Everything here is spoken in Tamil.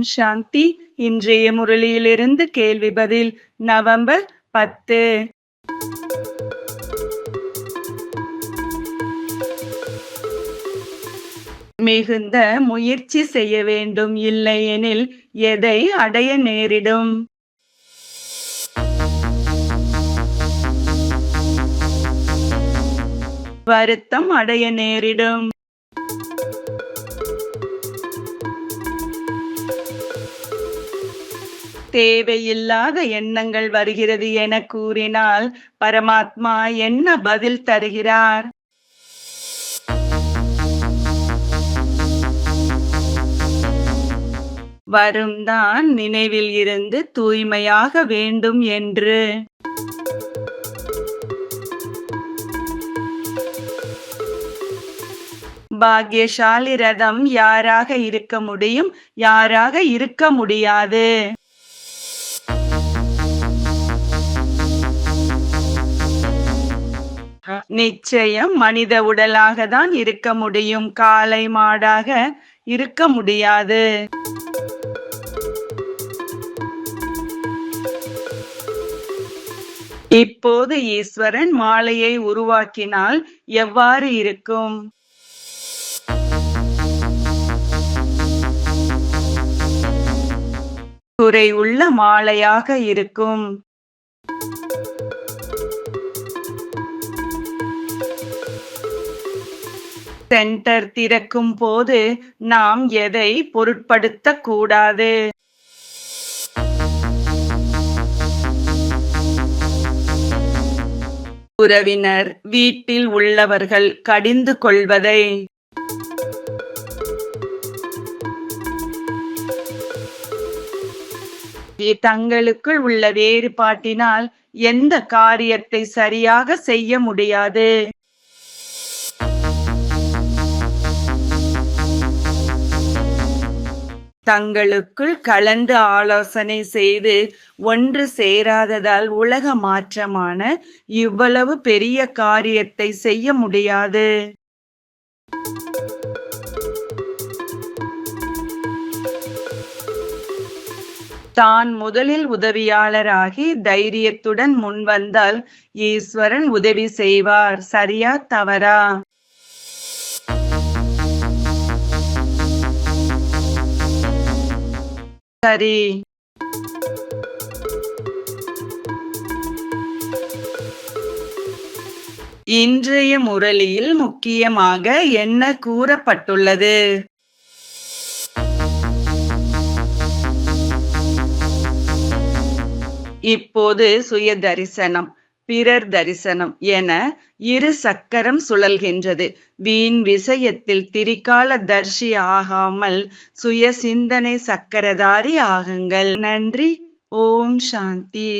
ஓம் சாந்தி. இன்றைய முரளியிலிருந்து கேள்வி பதில் நவம்பர் பத்து. மிகுந்த முயற்சி செய்ய வேண்டும் இல்லையெனில் எதை அடைய நேரிடும்? வருத்தம் அடைய நேரிடும். தேவையில்லாத எண்ணங்கள் வருகிறது என கூறினால் பரமாத்மா என்ன பதில் தருகிறார்? வரும்தான் நினைவில் இருந்து தூய்மையாக வேண்டும் என்று. பாக்யசாலி ரதம் யாராக இருக்க முடியும்? யாராக இருக்க முடியாது? நிச்சயம் மனித உடலாக தான் இருக்க முடியும். காலை மாடாக இருக்க முடியாது. இப்போது ஈஸ்வரன் மாலையை உருவாக்கினால் எவ்வாறு இருக்கும்? குறை உள்ள மாலையாக இருக்கும். சென்டர் திறக்கும் போது நாம் எதை பொருட்படுத்த கூடாது? உறவினர் வீட்டில் உள்ளவர்கள் கடிந்து கொள்வதை. தங்களுக்குள் உள்ள வேறுபாட்டினால் எந்த காரியத்தை சரியாக செய்ய முடியாது? தங்களுக்குள் கலந்து ஆலோசனை செய்து ஒன்று சேராததால் உலக மாற்றமான இவ்வளவு பெரிய காரியத்தை செய்ய முடியாது. தான் முதலில் உதவியாளராகி தைரியத்துடன் முன்வந்தால் ஈஸ்வரன் உதவி செய்வார். சரியா? தவறா? சரி. இன்றைய முரளியில் முக்கியமாக என்ன கூறப்பட்டுள்ளது? இப்போது சுய தரிசனம் பிறர் தரிசனம் என இரு சக்கரம் சுழல்கின்றது. வீண் விஷயத்தில் திரிகால தர்ஷி ஆகாமல் சுய சிந்தனை சக்கரதாரி ஆகுங்கள். நன்றி. ஓம் சாந்தி.